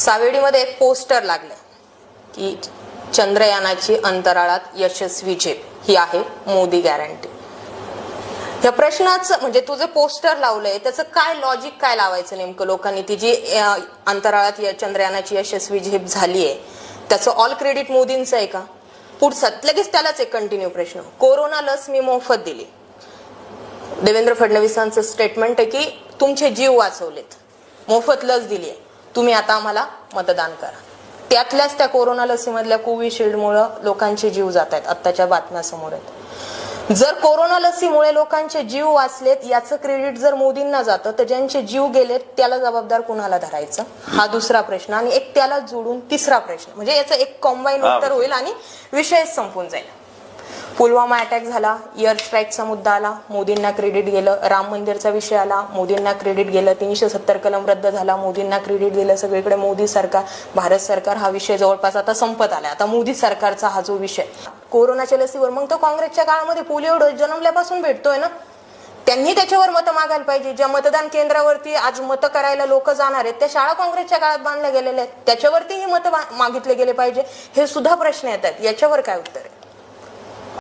सावेडीमध्ये एक पोस्टर लागलं की चंद्रयानाची अंतराळात यशस्वी झेप ही आहे मोदी गॅरंटी या प्रश्नाचं म्हणजे तुझं पोस्टर लावलंय त्याचं काय लॉजिक काय लावायचं नेमकं लोकांनी? ती जी अंतराळात या चंद्रयानाची यशस्वी झेप झाली आहे त्याचं ऑल क्रेडिट मोदींचं आहे का? पुढचा लगेच त्यालाच एक कंटिन्यू प्रश्न. कोरोना लस मी मोफत दिली. देवेंद्र फडणवीसांचं स्टेटमेंट आहे की तुमचे जीव वाचवलेत. मोफत लस दिली आहे तुम्ही आता आम्हाला मतदान करा. त्यातल्याच त्या कोरोना लसीमधल्या कोविशिल्डमुळं लोकांचे जीव जात आहेत आत्ताच्या बातम्या समोर आहेत. जर कोरोना लसीमुळे लोकांचे जीव वाचलेत याचं क्रेडिट जर मोदींना जातं तर ज्यांचे जीव गेलेत त्याला जबाबदार कुणाला धरायचं? हा दुसरा प्रश्न. आणि एक त्याला जोडून तिसरा प्रश्न. म्हणजे याचं एक कॉम्बाईन. उत्तर होईल आणि विषयच संपून जाईल. पुलवामा अटॅक झाला इअर स्ट्राईकचा मुद्दा आला मोदींना क्रेडिट गेलं राम मंदिरचा विषय आला मोदींना क्रेडिट गेलं तीनशे सत्तर कलम रद्द झाला मोदींना क्रेडिट दिलं सगळीकडे मोदी सरकार भारत सरकार हा विषय जवळपास आता संपत आला आता मोदी सरकारचा हा जो विषय कोरोनाच्या लसीवर मग तो काँग्रेसच्या काळामध्ये पोलिओ डोस जन्मल्यापासून भेटतोय ना? त्यांनी त्याच्यावर मतं मागायला पाहिजे. ज्या मतदान केंद्रावरती आज मतं करायला लोक जाणार आहेत त्या शाळा काँग्रेसच्या काळात बांधल्या गेलेल्या आहेत. त्याच्यावरतीही मतं मा- मागितले गेले पाहिजे. हे सुद्धा प्रश्न येतात. याच्यावर काय उत्तर आहे?